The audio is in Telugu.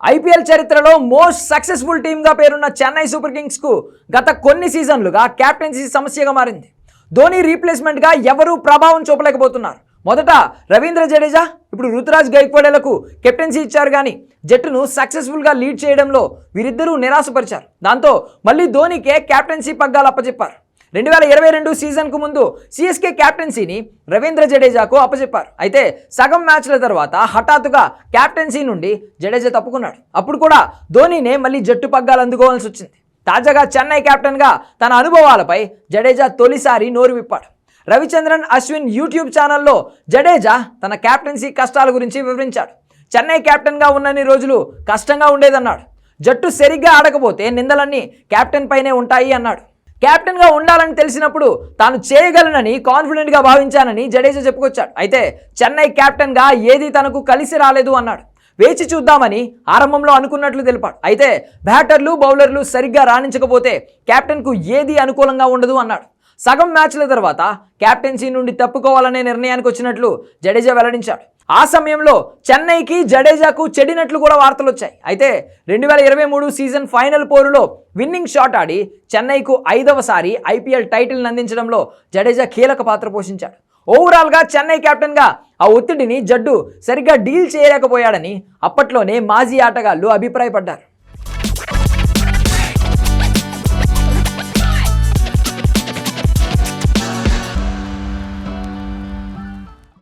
ఐపీఎల్ చరిత్రలో మోస్ట్ సక్సెస్ఫుల్ టీమ్గా పేరున్న చెన్నై సూపర్ కింగ్స్కు గత కొన్ని సీజన్లుగా కెప్టెన్సీ సమస్యగా మారింది. ధోని రీప్లేస్మెంట్గా ఎవరూ ప్రభావం చూపలేకపోతున్నారు. మొదట రవీంద్ర జడేజా ఇప్పుడు రుతురాజ్ గైక్వాడేలకు కెప్టెన్సీ ఇచ్చారు కానీ జట్టును సక్సెస్ఫుల్గా లీడ్ చేయడంలో వీరిద్దరూ నిరాశపరిచారు. దాంతో మళ్ళీ ధోనికే కెప్టెన్సీ పగ్గాలు అప్పచెప్పారు రెండు వేల ఇరవై రెండు సీజన్కు ముందు సిఎస్కే కెప్టెన్సీని రవీంద్ర జడేజాకు అప్పచెప్పారు అయితే సగం మ్యాచ్ల తర్వాత హఠాత్తుగా కెప్టెన్సీ నుండి జడేజా తప్పుకున్నాడు. అప్పుడు కూడా ధోనీనే మళ్ళీ జట్టు పగ్గాలు అందుకోవాల్సి వచ్చింది. తాజాగా చెన్నై కెప్టెన్గా తన అనుభవాలపై జడేజా తొలిసారి నోరు విప్పాడు. రవిచంద్రన్ అశ్విన్ యూట్యూబ్ ఛానల్లో జడేజా తన కెప్టెన్సీ కష్టాల గురించి వివరించాడు. చెన్నై కెప్టెన్గా ఉన్నన్ని రోజులు కష్టంగా ఉండేదన్నాడు. జట్టు సరిగ్గా ఆడకపోతే నిందలన్నీ కెప్టెన్ పైనే ఉంటాయి అన్నాడు. కెప్టెన్గా ఉండాలని తెలిసినప్పుడు తాను చేయగలనని కాన్ఫిడెంట్గా భావించానని జడేజా చెప్పుకొచ్చాడు. అయితే చెన్నై కెప్టెన్గా ఏది తనకు కలిసి రాలేదు అన్నాడు. వేచి చూద్దామని ఆరంభంలో అనుకున్నట్లు తెలిపాడు. అయితే బ్యాటర్లు బౌలర్లు సరిగ్గా రాణించకపోతే కెప్టెన్కు ఏది అనుకూలంగా ఉండదు అన్నాడు. సగం మ్యాచ్ల తర్వాత కెప్టెన్సీ నుండి తప్పుకోవాలనే నిర్ణయానికి వచ్చినట్లు జడేజా వెల్లడించాడు. ఆ సమయంలో చెన్నైకి జడేజాకు చెడినట్లు కూడా వార్తలు వచ్చాయి. అయితే రెండు వేల ఇరవై మూడు సీజన్ ఫైనల్ పోరులో విన్నింగ్ షాట్ ఆడి చెన్నైకు ఐదవసారి ఐపీఎల్ టైటిల్ని అందించడంలో జడేజా కీలక పాత్ర పోషించాడు. ఓవరాల్గా చెన్నై కెప్టెన్గా ఆ ఒత్తిడిని జడ్డు సరిగ్గా డీల్ చేయలేకపోయాడని అప్పట్లోనే మాజీ ఆటగాళ్ళు అభిప్రాయపడ్డారు.